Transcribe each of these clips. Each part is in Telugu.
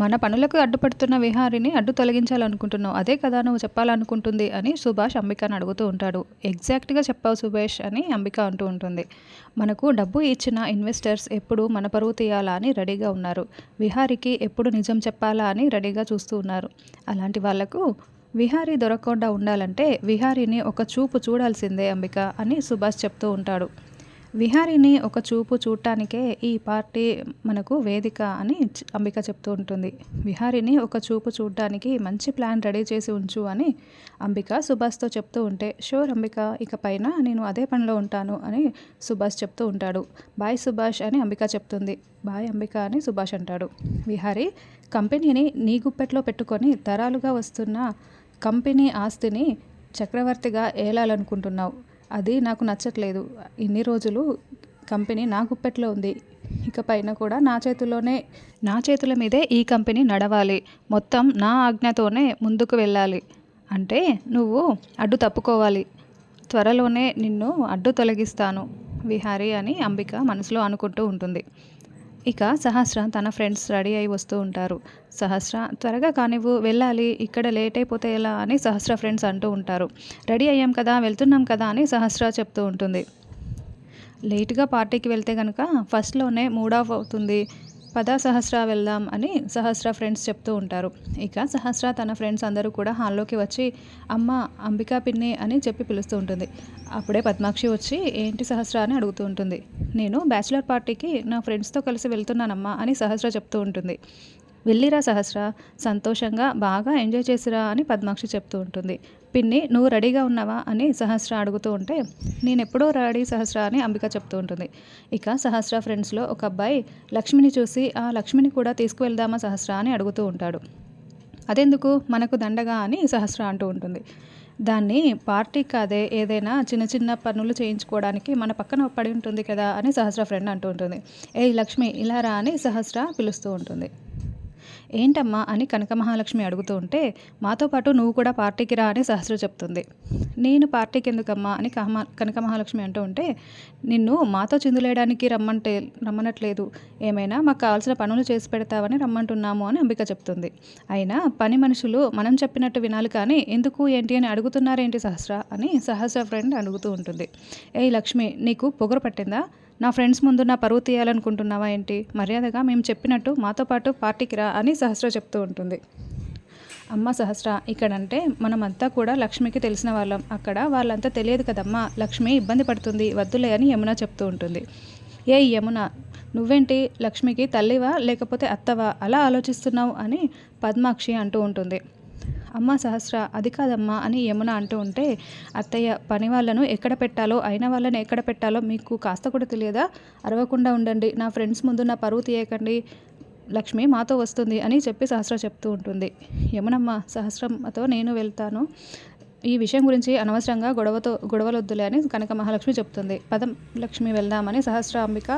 మన పనులకు అడ్డుపడుతున్న విహారిని అడ్డు తొలగించాలనుకుంటున్నావు. అదే కదా నువ్వు చెప్పాలనుకుంటుంది అని సుభాష్ అంబికాను అడుగుతూ ఉంటాడు. ఎగ్జాక్ట్గా చెప్పావు సుభాష్ అని అంబిక అంటూ ఉంటుంది. మనకు డబ్బు ఇచ్చిన ఇన్వెస్టర్స్ ఎప్పుడు మన పరువు తీయాలా అని రెడీగా ఉన్నారు. విహారికి ఎప్పుడు నిజం చెప్పాలా అని రెడీగా చూస్తూ ఉన్నారు. అలాంటి వాళ్ళకు విహారీ దొరకకుండా ఉండాలంటే విహారీని ఒక చూపు చూడాల్సిందే అంబిక అని సుభాష్ చెప్తూ ఉంటాడు. విహారిని ఒక చూపు చూడటానికే ఈ పార్టీ మనకు వేదిక అని అంబిక చెప్తూ ఉంటుంది. విహారిని ఒక చూపు చూడటానికి మంచి ప్లాన్ రెడీ చేసి ఉంచు అని అంబిక సుభాష్తో చెప్తూ ఉంటే షూర్ అంబిక ఇక పైన నేను అదే పనిలో ఉంటాను అని సుభాష్ చెప్తూ ఉంటాడు. బాయ్ సుభాష్ అని అంబిక చెప్తుంది. బాయ్ అంబిక అని సుభాష్ అంటాడు. విహారి కంపెనీని నీ గుప్పెట్లో పెట్టుకొని తరాలుగా వస్తున్న కంపెనీ ఆస్తిని చక్రవర్తిగా ఏలాలనుకుంటున్నావు? అది నాకు నచ్చట్లేదు. ఇన్ని రోజులు కంపెనీ నా గుప్పెట్లో ఉంది. ఇక పైన కూడా నా చేతిలోనే నా చేతుల మీదే ఈ కంపెనీ నడవాలి. మొత్తం నా ఆజ్ఞతోనే ముందుకు వెళ్ళాలి. అంటే నువ్వు అడ్డు తప్పుకోవాలి. త్వరలోనే నిన్ను అడ్డు తొలగిస్తాను. విహారీ అని అంబిక మనసులో అనుకుంటూ ఉంటుంది. ఇక సహస్ర తన ఫ్రెండ్స్ రెడీ అయి వస్తూ ఉంటారు. సహస్ర త్వరగా కానివ్వు వెళ్ళాలి ఇక్కడ లేట్ అయిపోతే ఎలా అని సహస్ర ఫ్రెండ్స్ అంటూ ఉంటారు. రెడీ అయ్యాం కదా వెళ్తున్నాం కదా అని సహస్ర చెప్తూ ఉంటుంది. లేట్గా పార్టీకి వెళ్తే కనుక ఫస్ట్లోనే మూడ్ ఆఫ్ అవుతుంది. పద సహస్ర వెళ్దాం అని సహస్ర ఫ్రెండ్స్ చెప్తూ ఉంటారు. ఇక సహస్ర తన ఫ్రెండ్స్ అందరూ కూడా హాల్లోకి వచ్చి అమ్మ అంబికా పిన్ని అని చెప్పి పిలుస్తూ ఉంటుంది. అప్పుడే పద్మాక్షి వచ్చి ఏంటి సహస్ర అని అడుగుతూ ఉంటుంది. నేను బ్యాచిలర్ పార్టీకి నా ఫ్రెండ్స్తో కలిసి వెళ్తున్నానమ్మా అని సహస్ర చెప్తూ ఉంటుంది. వెళ్ళిరా సహస్ర సంతోషంగా బాగా ఎంజాయ్ చేసిరా అని పద్మాక్షి చెప్తూ ఉంటుంది. పిన్ని నువ్వు రెడీగా ఉన్నావా? అని సహస్ర అడుగుతూ ఉంటే నేను ఎప్పుడో రెడీ సహస్ర అని అంబిక చెప్తూ ఉంటుంది. ఇక సహస్ర ఫ్రెండ్స్లో ఒక అబ్బాయి లక్ష్మిని చూసి ఆ లక్ష్మిని కూడా తీసుకువెళ్దామా సహస్ర? అని అడుగుతూ ఉంటాడు. అదెందుకు? మనకు దండగా? అని సహస్ర అంటూ ఉంటుంది. దాన్ని పార్టీ కాదే ఏదైనా చిన్న చిన్న పనులు చేయించుకోవడానికి మన పక్కన పడి ఉంటుంది కదా అని సహస్ర ఫ్రెండ్ అంటూ ఉంటుంది. ఏ లక్ష్మి ఇలా రా అని సహస్ర పిలుస్తూ ఉంటుంది. ఏంటమ్మా అని కనక మహాలక్ష్మి అడుగుతూ ఉంటే మాతో పాటు నువ్వు కూడా పార్టీకి రా అని సహస్ర చెప్తుంది. నేను పార్టీకి ఎందుకమ్మా అని కహమ కనక మహాలక్ష్మి అంటూ ఉంటే నిన్ను మాతో చిందులేయడానికి రమ్మంటే రమ్మనట్లేదు. ఏమైనా మాకు కావాల్సిన పనులు చేసి పెడతావని రమ్మంటున్నాము అని అంబిక చెప్తుంది. అయినా పని మనుషులు మనం చెప్పినట్టు వినాలి కానీ ఎందుకు ఏంటి అని అడుగుతున్నారేంటి సహస్ర అని సహస్ర ఫ్రెండ్ అడుగుతూ ఉంటుంది. ఏ లక్ష్మి నీకు పొగరు పట్టిందా? నా ఫ్రెండ్స్ ముందు నా పరువు తీయాలనుకుంటున్నావా ఏంటి? మర్యాదగా మేము చెప్పినట్టు మాతో పాటు పార్టీకి రా అని సహస్ర చెప్తూ ఉంటుంది. అమ్మ సహస్ర ఇక్కడంటే మనమంతా కూడా లక్ష్మికి తెలిసిన వాళ్ళం. అక్కడ వాళ్ళంతా తెలియదు కదమ్మా. లక్ష్మి ఇబ్బంది పడుతుంది. వద్దులే అని యమున చెప్తూ ఉంటుంది. ఏ యమున నువ్వేంటి? లక్ష్మికి తల్లివా? లేకపోతే అత్తవా? అలా ఆలోచిస్తున్నావు అని పద్మాక్షి అంటూ ఉంటుంది. అమ్మ సహస్ర అది కాదమ్మా అని యమున అంటూ ఉంటే అత్తయ్య పని వాళ్ళను ఎక్కడ పెట్టాలో అయిన వాళ్ళని ఎక్కడ పెట్టాలో మీకు కాస్త కూడా తెలియదా? అరవకుండా ఉండండి నా ఫ్రెండ్స్ ముందు నా పరువు తీయకండి లక్ష్మి మాతో వస్తుంది అని చెప్పి సహస్ర చెప్తూ ఉంటుంది. యమునమ్మ సహస్రమ్మతో నేను వెళ్తాను. ఈ విషయం గురించి అనవసరంగా గొడవతో గొడవలొద్దులే అని కనక మహాలక్ష్మి చెప్తుంది. పదం లక్ష్మి వెళ్దామని సహస్ర అంబిక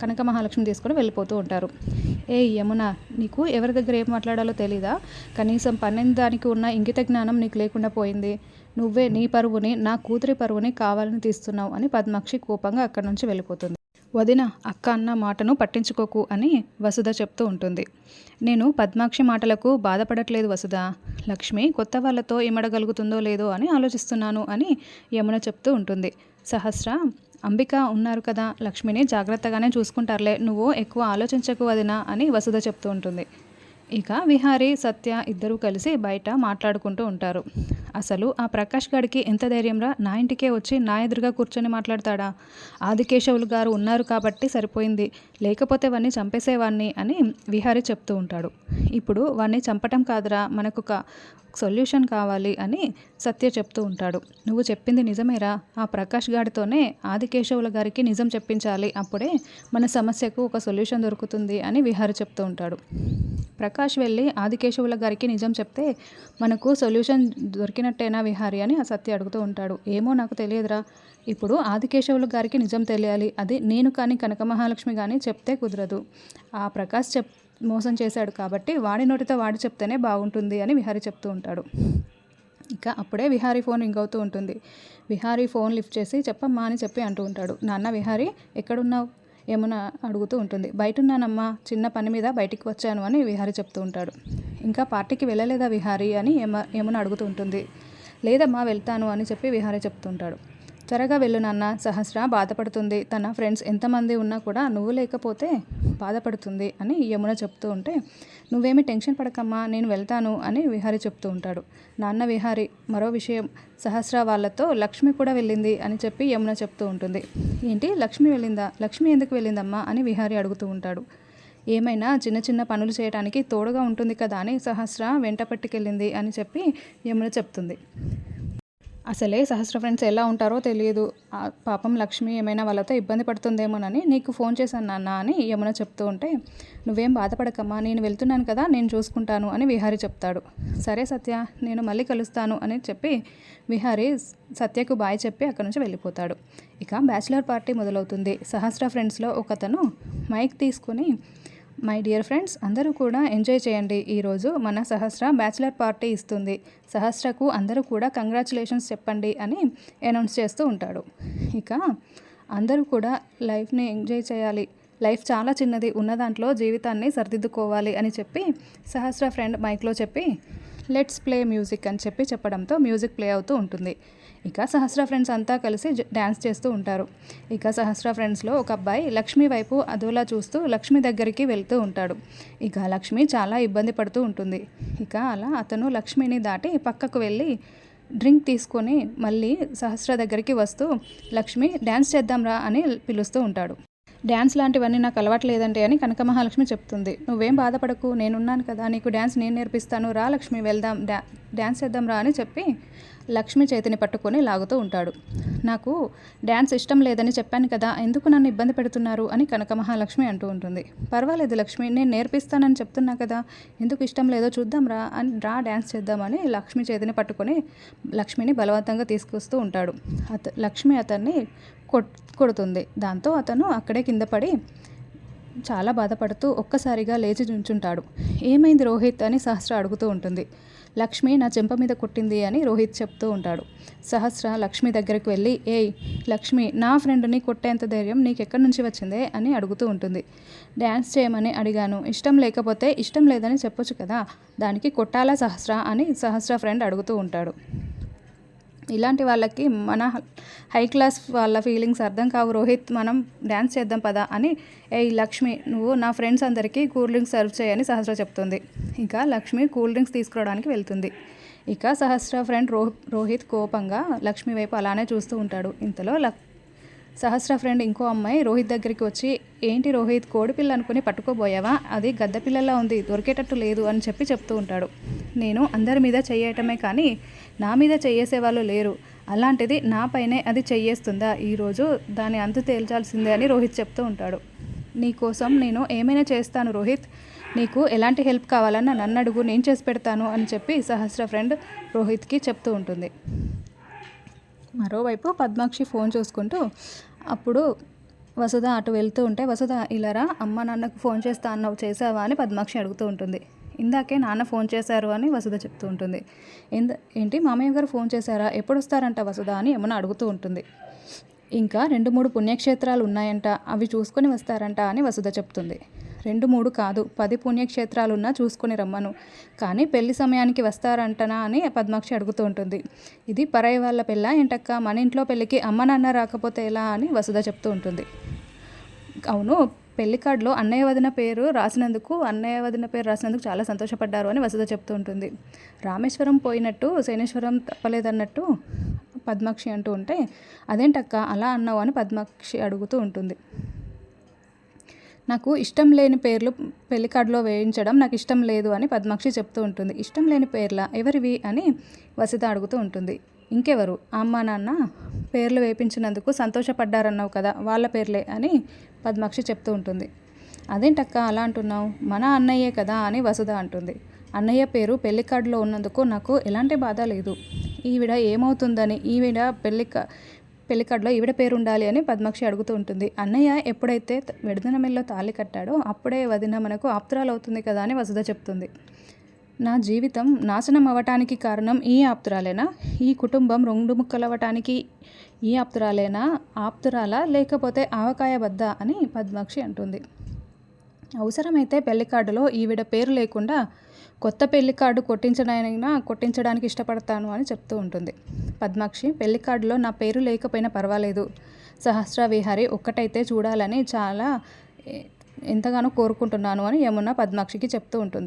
కనక మహాలక్ష్మి తీసుకొని వెళ్ళిపోతూ ఉంటారు. ఏ యమున నీకు ఎవరి దగ్గర ఏం మాట్లాడాలో తెలీదా? కనీసం పన్నెండు దానికి ఉన్న ఇంగిత జ్ఞానం నీకు లేకుండా పోయింది. నువ్వే నీ పరువుని నా కూతురి పరువుని కావాలని తీస్తున్నావు అని పద్మాక్షి కోపంగా అక్కడి నుంచి వెళ్ళిపోతుంది. వదిన అక్క అన్న మాటను పట్టించుకోకు అని వసుధ చెప్తూ ఉంటుంది. నేను పద్మాక్షి మాటలకు బాధపడట్లేదు వసుధ. లక్ష్మి కొత్త వాళ్ళతో ఇమడగలుగుతుందో లేదో అని ఆలోచిస్తున్నాను అని యమున చెప్తూ ఉంటుంది. సహస్ర అంబిక ఉన్నారు కదా లక్ష్మిని జాగ్రత్తగానే చూసుకుంటారులే నువ్వు ఎక్కువ ఆలోచించకు వదినా అని వసుధ చెప్తూ ఉంటుంది. ఇక విహారీ సత్య ఇద్దరూ కలిసి బయట మాట్లాడుకుంటూ ఉంటారు. అసలు ఆ ప్రకాష్ గారికి ఎంత ధైర్యంరా? నా ఇంటికే వచ్చి నా ఎదురుగా కూర్చొని మాట్లాడతాడా? ఆదికేశవులు గారు ఉన్నారు కాబట్టి సరిపోయింది. లేకపోతే వాడిని చంపేసేవాడిని అని విహారి చెప్తూ ఉంటాడు. ఇప్పుడు వాడిని చంపటం కాదురా మనకు ఒక సొల్యూషన్ కావాలి అని సత్య చెప్తూ ఉంటాడు. నువ్వు చెప్పింది నిజమేరా? ఆ ప్రకాష్ గారితోనే ఆదికేశవుల గారికి నిజం చెప్పించాలి. అప్పుడే మన సమస్యకు ఒక సొల్యూషన్ దొరుకుతుంది అని విహారి చెప్తూ ఉంటాడు. ప్రకాష్ వెళ్ళి ఆదికేశవుల గారికి నిజం చెప్తే మనకు సొల్యూషన్ దొరికినట్టేనా విహారి అని ఆ సత్య అడుగుతూ ఉంటాడు. ఏమో నాకు తెలియదురా. ఇప్పుడు ఆదికేశవుల గారికి నిజం తెలియాలి. అది నేను కానీ కనక మహాలక్ష్మి కానీ చెప్తే కుదరదు. ఆ ప్రకాష్ చెప్ మోసం చేశాడు కాబట్టి వాడి నోటితో వాడి చెప్తేనే బాగుంటుంది అని విహారి చెప్తూ ఉంటాడు. ఇక అప్పుడే విహారీ ఫోన్ రింగ్ అవుతూ ఉంటుంది. విహారీ ఫోన్ లిఫ్ట్ చేసి చెప్పమ్మా అని చెప్పి అంటూ ఉంటాడు. నాన్న విహారీ ఎక్కడున్నావు? యమున అడుగుతూ ఉంటుంది. బయటున్నానమ్మా చిన్న పని మీద బయటికి వచ్చాను అని విహారి చెప్తూ ఉంటాడు. ఇంకా పార్టీకి వెళ్ళలేదా విహారి? అని యమ యమున అడుగుతూ ఉంటుంది. లేదమ్మా వెళ్తాను అని చెప్పి విహారి చెప్తుంటాడు త్వరగా వెళ్ళు నాన్న సహస్ర బాధపడుతుంది. తన ఫ్రెండ్స్ ఎంతమంది ఉన్నా కూడా నువ్వు లేకపోతే బాధపడుతుంది అని యమున చెప్తూ ఉంటే నువ్వేమి టెన్షన్ పడకమ్మా నేను వెళ్తాను అని విహారి చెప్తూ ఉంటాడు. నాన్న విహారి మరో విషయం సహస్ర వాళ్ళతో లక్ష్మి కూడా వెళ్ళింది అని చెప్పి యమున చెప్తూ ఉంటుంది. ఏంటి? లక్ష్మి వెళ్ళిందా? లక్ష్మి ఎందుకు వెళ్ళిందమ్మా? అని విహారి అడుగుతూ ఉంటాడు. ఏమైనా చిన్న చిన్న పనులు చేయడానికి తోడుగా ఉంటుంది కదా అని సహస్ర వెంట పట్టుకెళ్ళింది అని చెప్పి యమున చెప్తుంది. అసలే సహస్ర ఫ్రెండ్స్ ఎలా ఉంటారో తెలియదు. పాపం లక్ష్మి ఏమైనా వాళ్ళతో ఇబ్బంది పడుతుందేమోనని నీకు ఫోన్ చేశాను నాన్న అని యమున చెప్తూ ఉంటే నువ్వేం బాధపడకమ్మా నేను వెళ్తున్నాను కదా నేను చూసుకుంటాను అని విహారి చెప్తాడు. సరే సత్య నేను మళ్ళీ కలుస్తాను అని చెప్పి విహారి సత్యకు బాయ్ చెప్పి అక్కడి నుంచి వెళ్ళిపోతాడు. ఇక బ్యాచిలర్ పార్టీ మొదలవుతుంది. సహస్ర ఫ్రెండ్స్లో ఒకతను మైక్ తీసుకొని మై డియర్ ఫ్రెండ్స్ అందరూ కూడా ఎంజాయ్ చేయండి. ఈరోజు మన సహస్ర బ్యాచిలర్ పార్టీ ఇస్తుంది. సహస్రకు అందరూ కూడా కంగ్రాచులేషన్స్ చెప్పండి అని అనౌన్స్ చేస్తూ ఉంటాడు. ఇక అందరూ కూడా లైఫ్ని ఎంజాయ్ చేయాలి. లైఫ్ చాలా చిన్నది. ఉన్న దాంట్లో జీవితాన్ని సరిదిద్దుకోవాలి అని చెప్పి సహస్ర ఫ్రెండ్ మైక్లో చెప్పి లెట్స్ ప్లే మ్యూజిక్ అని చెప్పి చెప్పడంతో మ్యూజిక్ ప్లే అవుతూ ఉంటుంది. ఇక సహస్ర ఫ్రెండ్స్ అంతా కలిసి డ్యాన్స్ చేస్తూ ఉంటారు. ఇక సహస్ర ఫ్రెండ్స్లో ఒక అబ్బాయి లక్ష్మి వైపు అదోలా చూస్తూ లక్ష్మి దగ్గరికి వెళ్తూ ఉంటాడు. ఇక లక్ష్మి చాలా ఇబ్బంది పడుతూ ఉంటుంది. ఇక అలా అతను లక్ష్మిని దాటి పక్కకు వెళ్ళి డ్రింక్ తీసుకొని మళ్ళీ సహస్ర దగ్గరికి వస్తూ లక్ష్మి డ్యాన్స్ చేద్దాంరా అని పిలుస్తూ ఉంటాడు. డ్యాన్స్ లాంటివన్నీ నాకు అలవాట్లేదంటే అని కనక మహాలక్ష్మి చెప్తుంది. నువ్వేం బాధపడకు నేనున్నాను కదా నీకు డ్యాన్స్ నేను నేర్పిస్తాను రా లక్ష్మి వెళ్దాం డ్యా డ్యాన్స్ చేద్దాం రా అని చెప్పి లక్ష్మి చేతిని పట్టుకొని లాగుతూ ఉంటాడు. నాకు డ్యాన్స్ ఇష్టం లేదని చెప్పాను కదా ఎందుకు నన్ను ఇబ్బంది పెడుతున్నారు అని కనక మహాలక్ష్మి అంటూ ఉంటుంది. పర్వాలేదు లక్ష్మి నేను నేర్పిస్తానని చెప్తున్నా కదా ఎందుకు ఇష్టం లేదో చూద్దాం రా అని రా డ్యాన్స్ చేద్దామని లక్ష్మి చేతిని పట్టుకొని లక్ష్మిని బలవంతంగా తీసుకొస్తూ ఉంటాడు. అత లక్ష్మి అతన్ని కొట్ కొడుతుంది. దాంతో అతను అక్కడే కింద పడి చాలా బాధపడుతూ ఒక్కసారిగా లేచి నుంచుంటాడు. ఏమైంది రోహిత్ అని సహస్ర అడుగుతూ ఉంటుంది. లక్ష్మి నా చెంప మీద కొట్టింది అని రోహిత్ చెప్తూ ఉంటాడు. సహస్ర లక్ష్మి దగ్గరికి వెళ్ళి ఏయ్ లక్ష్మి నా ఫ్రెండ్ని కొట్టేంత ధైర్యం నీకు ఎక్కడి నుంచి వచ్చిందే? అని అడుగుతూ ఉంటుంది. డ్యాన్స్ చేయమని అడిగాను. ఇష్టం లేకపోతే ఇష్టం లేదని చెప్పొచ్చు కదా దానికి కొట్టాలా సహస్ర? అని సహస్ర ఫ్రెండ్ అడుగుతూ ఉంటాడు. ఇలాంటి వాళ్ళకి మన హై క్లాస్ వాళ్ళ ఫీలింగ్స్ అర్థం కావు. రోహిత్ మనం డ్యాన్స్ చేద్దాం పదా అని ఏ లక్ష్మి నువ్వు నా ఫ్రెండ్స్ అందరికీ కూల్ డ్రింక్స్ సర్వ్ చేయని సహస్ర చెప్తుంది. ఇంకా లక్ష్మి కూల్ డ్రింక్స్ తీసుకురావడానికి వెళ్తుంది. ఇక సహస్ర ఫ్రెండ్ రోహ్ రోహిత్ కోపంగా లక్ష్మి వైపు అలానే చూస్తూ ఉంటాడు. ఇంతలో లక్ సహస్ర ఫ్రెండ్ ఇంకో అమ్మాయి రోహిత్ దగ్గరికి వచ్చి ఏంటి రోహిత్ కోడిపిల్ల అనుకుని పట్టుకోబోయావా? అది గద్దపిల్లలా ఉంది దొరికేటట్టు లేదు అని చెప్పి చెప్తూ ఉంటాడు. నేను అందరి మీద చెయ్యటమే కానీ నా మీద చెయ్యేసే వాళ్ళు లేరు. అలాంటిది నా పైనే అది చెయ్యేస్తుందా? ఈరోజు దాని అంతు తేల్చాల్సిందే అని రోహిత్ చెప్తూ ఉంటాడు. నీకోసం నేను ఏమైనా చేస్తాను రోహిత్? నీకు ఎలాంటి హెల్ప్ కావాలన్నా నన్ను అడుగు నేను చేసి పెడతాను అని చెప్పి సహస్ర ఫ్రెండ్ రోహిత్కి చెప్తూ ఉంటుంది. మరోవైపు పద్మాక్షి ఫోన్ చూసుకుంటూ అప్పుడు వసుధ అటు వెళ్తూ ఉంటే వసుధ ఇలారా అమ్మ నాన్నకు ఫోన్ చేస్తా అన్నావు చేసావా? అని పద్మాక్షి అడుగుతూ ఉంటుంది. ఇందాకే నాన్న ఫోన్ చేశారు అని వసుధ చెప్తూ ఉంటుంది. ఎంద ఏంటి మామయ్య గారు ఫోన్ చేశారా? ఎప్పుడు వస్తారంట వసుధ? అని ఏమన్నా అడుగుతూ ఉంటుంది. ఇంకా రెండు మూడు పుణ్యక్షేత్రాలు ఉన్నాయంట అవి చూసుకొని వస్తారంట అని వసుధ చెప్తుంది. రెండు మూడు కాదు పది పుణ్యక్షేత్రాలున్నా చూసుకొని రమ్మను. కానీ పెళ్ళి సమయానికి వస్తారంటనా అని పద్మాక్షి అడుగుతూ ఉంటుంది. ఇది పరాయి వాళ్ళ పెళ్ళ ఏంటక్క? మన ఇంట్లో పెళ్ళికి అమ్మ నాన్న రాకపోతే ఎలా అని వసుధ చెప్తూ ఉంటుంది. అవును పెళ్ళి కార్డులో అన్నయ్య వదిన పేరు రాసినందుకు అన్నయ్య వదిన పేరు రాసినందుకు చాలా సంతోషపడ్డారు అని వసుధ చెప్తూ ఉంటుంది. రామేశ్వరం పోయినట్టు శనేశ్వరం తప్పలేదన్నట్టు పద్మాక్షి అంటూ ఉంటే అదేంటక్క? అలా అన్నావు అని పద్మాక్షి అడుగుతూ ఉంటుంది. నాకు ఇష్టం లేని పేర్లు పెళ్ళి కార్డులో వేయించడం నాకు ఇష్టం లేదు అని పద్మాక్షి చెప్తూ ఉంటుంది. ఇష్టం లేని పేర్ల ఎవరివి అని వసిత అడుగుతూ ఉంటుంది. ఇంకెవరు? అమ్మ నాన్న పేర్లు వేపించినందుకు సంతోషపడ్డారన్నావు కదా వాళ్ళ పేర్లే అని పద్మాక్షి చెప్తూ ఉంటుంది. అదేంటక్క అలా అంటున్నావు? మన అన్నయ్యే కదా అని వసుధ అంటుంది. అన్నయ్య పేరు పెళ్ళి కార్డులో ఉన్నందుకు నాకు ఎలాంటి బాధ లేదు. ఈవిడ ఏమవుతుందని ఈవిడ పెళ్ళి పెళ్ళికార్డులో ఈవిడ పేరు ఉండాలి అని పద్మాక్షి అడుగుతూ ఉంటుంది. అన్నయ్య ఎప్పుడైతే విడదన మెల్లో తాళి కట్టాడో అప్పుడే వదిన మనకు ఆప్తురాలు అవుతుంది కదా అని వసుధ చెప్తుంది. నా జీవితం నాశనం అవ్వటానికి కారణం ఈ ఆప్తురాలేనా? ఈ కుటుంబం రెండు ముక్కలవ్వటానికి ఈ ఆప్తురాలేనా? ఆప్తురాలా లేకపోతే ఆవకాయ బద్ద అని పద్మాక్షి అంటుంది. అవసరమైతే పెళ్ళి కార్డులో ఈవిడ పేరు లేకుండా కొత్త పెళ్ళి కార్డు కొట్టించడానికైనా కొట్టించడానికి ఇష్టపడతాను అని చెప్తూ ఉంటుంది. పద్మాక్షి పెళ్ళి కార్డులో నా పేరు లేకపోయినా పర్వాలేదు. సహస్ర విహారి ఒక్కటైతే చూడాలని చాలా ఎంతగానో కోరుకుంటున్నాను అని యమున పద్మాక్షికి చెప్తూ ఉంటుంది.